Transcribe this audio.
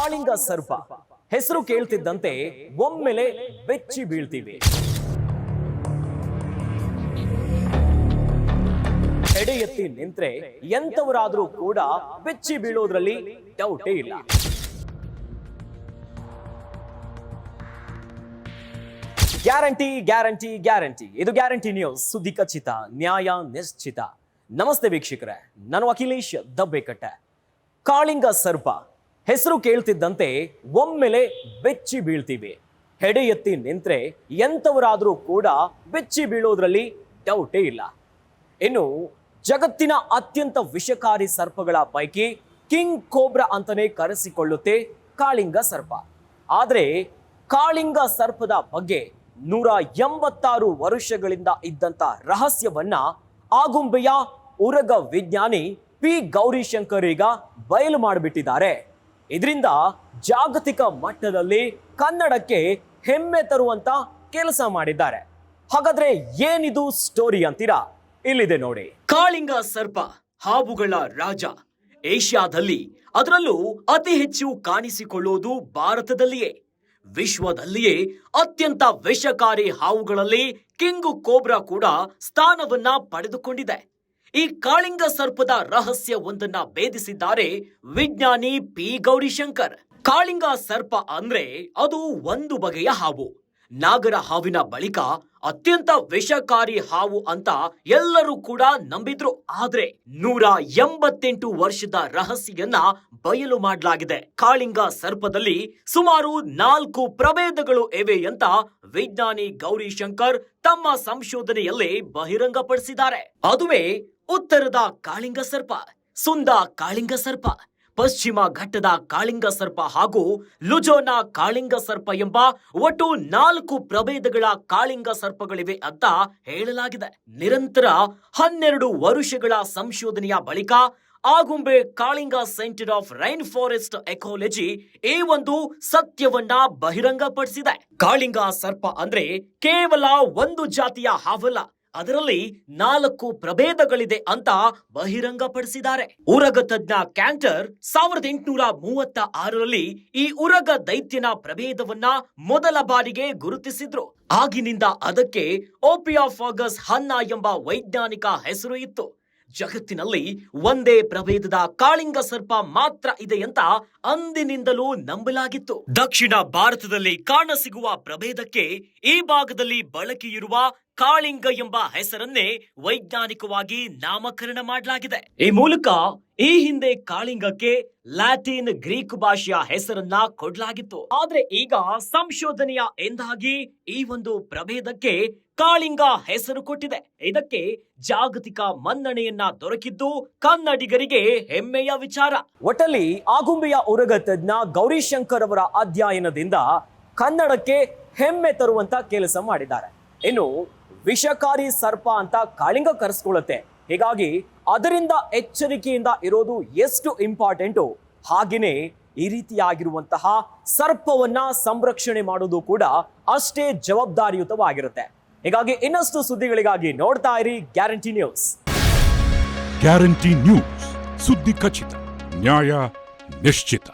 ಕಾಳಿಂಗ ಸರ್ಪ. ಹೆಸರು ಕೇಳ್ತಿದ್ದಂತೆ ಒಮ್ಮೆಲೆ ಬೆಚ್ಚಿ ಬೀಳ್ತೀವಿ ಎಡೆ ಎತ್ತಿ ನಿಂತ್ರೆ ಎಂತವರಾದ್ರೂ ಕೂಡ ಬೆಚ್ಚಿ ಬೀಳೋದ್ರಲ್ಲಿ ಡೌಟೇ ಇಲ್ಲ. Guarantee guarantee guarantee. ಇದು ಗ್ಯಾರಂಟಿ ನ್ಯೂಸ್. ಸುದ್ದಿ ಖಚಿತ, ನ್ಯಾಯ ನಿಶ್ಚಿತ. ನಮಸ್ತೆ ವೀಕ್ಷಕರೇ. ನಾನು ಅಖಿಲೇಶ್ ದಬ್ಬೆಕಟ್ಟೆ. ಕಾಳಿಂಗ ಸರ್ಪ. ಹೆಸರು ಕೇಳ್ತಿದ್ದಂತೆ ಒಮ್ಮೆಲೆ ಬೆಚ್ಚಿ ಬೀಳ್ತೀವಿ. ಹೆಡೆ ಎತ್ತಿ ನಿಂತ್ರೆ ಎಂಥವರಾದರೂ ಕೂಡ ಬೆಚ್ಚಿ ಬೀಳೋದ್ರಲ್ಲಿ ಡೌಟೇ ಇಲ್ಲ. ಇನ್ನು ಜಗತ್ತಿನ ಅತ್ಯಂತ ವಿಷಕಾರಿ ಸರ್ಪಗಳ ಪೈಕಿ ಕಿಂಗ್ ಕೋಬ್ರಾ ಅಂತಲೇ ಕರೆಸಿಕೊಳ್ಳುತ್ತೆ ಕಾಳಿಂಗ ಸರ್ಪ. ಆದರೆ ಕಾಳಿಂಗ ಸರ್ಪದ ಬಗ್ಗೆ ನೂರ ಎಂಬತ್ತಾರು ವರ್ಷಗಳಿಂದ ಇದ್ದಂಥ ರಹಸ್ಯವನ್ನ ಆಗುಂಬೆಯ ಉರಗ ವಿಜ್ಞಾನಿ ಪಿ ಗೌರಿಶಂಕರ್ ಈಗ ಬಯಲು ಮಾಡಿಬಿಟ್ಟಿದ್ದಾರೆ. ಇದರಿಂದ ಜಾಗತಿಕ ಮಟ್ಟದಲ್ಲಿ ಕನ್ನಡಕ್ಕೆ ಹೆಮ್ಮೆ ತರುವಂತ ಕೆಲಸ ಮಾಡಿದ್ದಾರೆ. ಹಾಗಾದ್ರೆ ಏನಿದು ಸ್ಟೋರಿ ಅಂತೀರಾ? ಇಲ್ಲಿದೆ ನೋಡಿ. ಕಾಳಿಂಗ ಸರ್ಪ, ಹಾವುಗಳ ರಾಜ. ಏಷ್ಯಾದಲ್ಲಿ ಅದರಲ್ಲೂ ಅತಿ ಹೆಚ್ಚು ಕಾಣಿಸಿಕೊಳ್ಳುವುದು ಭಾರತದಲ್ಲಿಯೇ. ವಿಶ್ವದಲ್ಲಿಯೇ ಅತ್ಯಂತ ವಿಷಕಾರಿ ಹಾವುಗಳಲ್ಲಿ ಕಿಂಗು ಕೋಬ್ರಾ ಕೂಡ ಸ್ಥಾನವನ್ನ ಪಡೆದುಕೊಂಡಿದೆ. ಈ ಕಾಳಿಂಗ ಸರ್ಪದ ರಹಸ್ಯ ಒಂದನ್ನ ಭೇದಿಸಿದ್ದಾರೆ ವಿಜ್ಞಾನಿ ಪಿ ಗೌರಿಶಂಕರ್. ಕಾಳಿಂಗ ಸರ್ಪ ಅಂದ್ರೆ ಅದು ಒಂದು ಬಗೆಯ ಹಾವು. ನಾಗರ ಹಾವಿನ ಬಳಿಕ ಅತ್ಯಂತ ವಿಷಕಾರಿ ಹಾವು ಅಂತ ಎಲ್ಲರೂ ಕೂಡ ನಂಬಿದ್ರು. ಆದ್ರೆ ನೂರ ಎಂಬತ್ತೆಂಟು ವರ್ಷದ ರಹಸ್ಯನ್ನ ಬಯಲು ಮಾಡಲಾಗಿದೆ. ಕಾಳಿಂಗ ಸರ್ಪದಲ್ಲಿ ಸುಮಾರು ನಾಲ್ಕು ಪ್ರಭೇದಗಳು ಇವೆ ಅಂತ ವಿಜ್ಞಾನಿ ಗೌರಿ ಶಂಕರ್ ತಮ್ಮ ಸಂಶೋಧನೆಯಲ್ಲಿ ಬಹಿರಂಗಪಡಿಸಿದ್ದಾರೆ. ಅದುವೇ ಉತ್ತರದ ಕಾಳಿಂಗ ಸರ್ಪ, ಸುಂದ ಕಾಳಿಂಗ ಸರ್ಪ ಪಶ್ಚಿಮ ಘಟ್ಟದ ಕಾಳಿಂಗ ಸರ್ಪ ಹಾಗೂ ಲುಜೋನ ಕಾಳಿಂಗ ಸರ್ಪ ಎಂಬ ಒಟ್ಟು ನಾಲ್ಕು ಪ್ರಭೇದಗಳ ಕಾಳಿಂಗ ಸರ್ಪಗಳಿವೆ ಅಂತ ಹೇಳಲಾಗಿದೆ. ನಿರಂತರ ಹನ್ನೆರಡು ವರುಷಗಳ ಸಂಶೋಧನೆಯ ಬಳಿಕ Agumbe Kalinga centre of rainforest ecology ಈ ಒಂದು ಸತ್ಯವನ್ನ ಬಹಿರಂಗಪಡಿಸಿದೆ. ಕಾಳಿಂಗ ಸರ್ಪ ಅಂದ್ರೆ ಕೇವಲ ಒಂದು ಜಾತಿಯ ಹಾವಲ್ಲ ಅದರಲ್ಲಿ ನಾಲ್ಕು ಪ್ರಭೇದಗಳಿದೆ ಅಂತ ಬಹಿರಂಗಪಡಿಸಿದ್ದಾರೆ. ಉರಗ ತಜ್ಞ ಕ್ಯಾಂಟರ್ ಸಾವಿರದ ಎಂಟುನೂರ ಮೂವತ್ತ ಆರರಲ್ಲಿ ಈ ಉರಗ ದೈತ್ಯನ ಪ್ರಭೇದವನ್ನ ಮೊದಲ ಬಾರಿಗೆ ಗುರುತಿಸಿದ್ರು. ಆಗಿನಿಂದ ಅದಕ್ಕೆ ಓಪಿಯಾಫಾಗಸ್ ಹನ್ನ ಎಂಬ ವೈಜ್ಞಾನಿಕ ಹೆಸರು ಇತ್ತು. ಜಗತ್ತಿನಲ್ಲಿ ಒಂದೇ ಪ್ರಭೇದದ ಕಾಳಿಂಗ ಸರ್ಪ ಮಾತ್ರ ಇದೆ ಅಂತ ಅಂದಿನಿಂದಲೂ ನಂಬಲಾಗಿತ್ತು. ದಕ್ಷಿಣ ಭಾರತದಲ್ಲಿ ಕಾಣಸಿಗುವ ಪ್ರಭೇದಕ್ಕೆ ಈ ಭಾಗದಲ್ಲಿ ಬಳಕೆಯಿರುವ ಕಾಳಿಂಗ ಎಂಬ ಹೆಸರನ್ನೇ ವೈಜ್ಞಾನಿಕವಾಗಿ ನಾಮಕರಣ ಮಾಡಲಾಗಿದೆ. ಈ ಮೂಲಕ ಈ ಹಿಂದೆ ಕಾಳಿಂಗಕ್ಕೆ ಲ್ಯಾಟಿನ್ ಗ್ರೀಕ್ ಭಾಷೆಯ ಹೆಸರನ್ನ ಕೊಡಲಾಗಿತ್ತು. ಆದ್ರೆ ಈಗ ಸಂಶೋಧನೆಯ ಎಂದಾಗಿ ಈ ಒಂದು ಪ್ರಭೇದಕ್ಕೆ ಕಾಳಿಂಗ ಹೆಸರು ಕೊಟ್ಟಿದೆ. ಇದಕ್ಕೆ ಜಾಗತಿಕ ಮನ್ನಣೆಯನ್ನ ದೊರಕಿದ್ದು ಕನ್ನಡಿಗರಿಗೆ ಹೆಮ್ಮೆಯ ವಿಚಾರ. ಒಟಲಿ ಆಗುಂಬೆಯ ಉರಗ ತಜ್ಞ ಗೌರಿಶಂಕರ್ ಅವರ ಅಧ್ಯಯನದಿಂದ ಕನ್ನಡಕ್ಕೆ ಹೆಮ್ಮೆ ತರುವಂತ ಕೆಲಸ ಮಾಡಿದ್ದಾರೆ. ಇನ್ನು ವಿಷಕಾರಿ ಸರ್ಪ ಅಂತ ಕಾಳಿಂಗ ಕರೆಸ್ಕೊಳ್ಳುತ್ತೆ. ಹೀಗಾಗಿ ಅದರಿಂದ ಎಚ್ಚರಿಕೆಯಿಂದ ಇರೋದು ಎಷ್ಟು ಇಂಪಾರ್ಟೆಂಟು? ಹಾಗೆಯೇ ಈ ರೀತಿಯಾಗಿರುವಂತಹ ಸರ್ಪವನ್ನ ಸಂರಕ್ಷಣೆ ಮಾಡೋದು ಕೂಡ ಅಷ್ಟೇ ಜವಾಬ್ದಾರಿಯುತವಾಗಿರುತ್ತೆ. ಹೀಗಾಗಿ ಇನ್ನಷ್ಟು ಸುದ್ದಿಗಳಿಗಾಗಿ ನೋಡ್ತಾ ಇರಿ ಗ್ಯಾರಂಟಿ ನ್ಯೂಸ್. Guarantee news. ಸುದ್ದಿ ಖಚಿತ, ನ್ಯಾಯ ನಿಶ್ಚಿತ.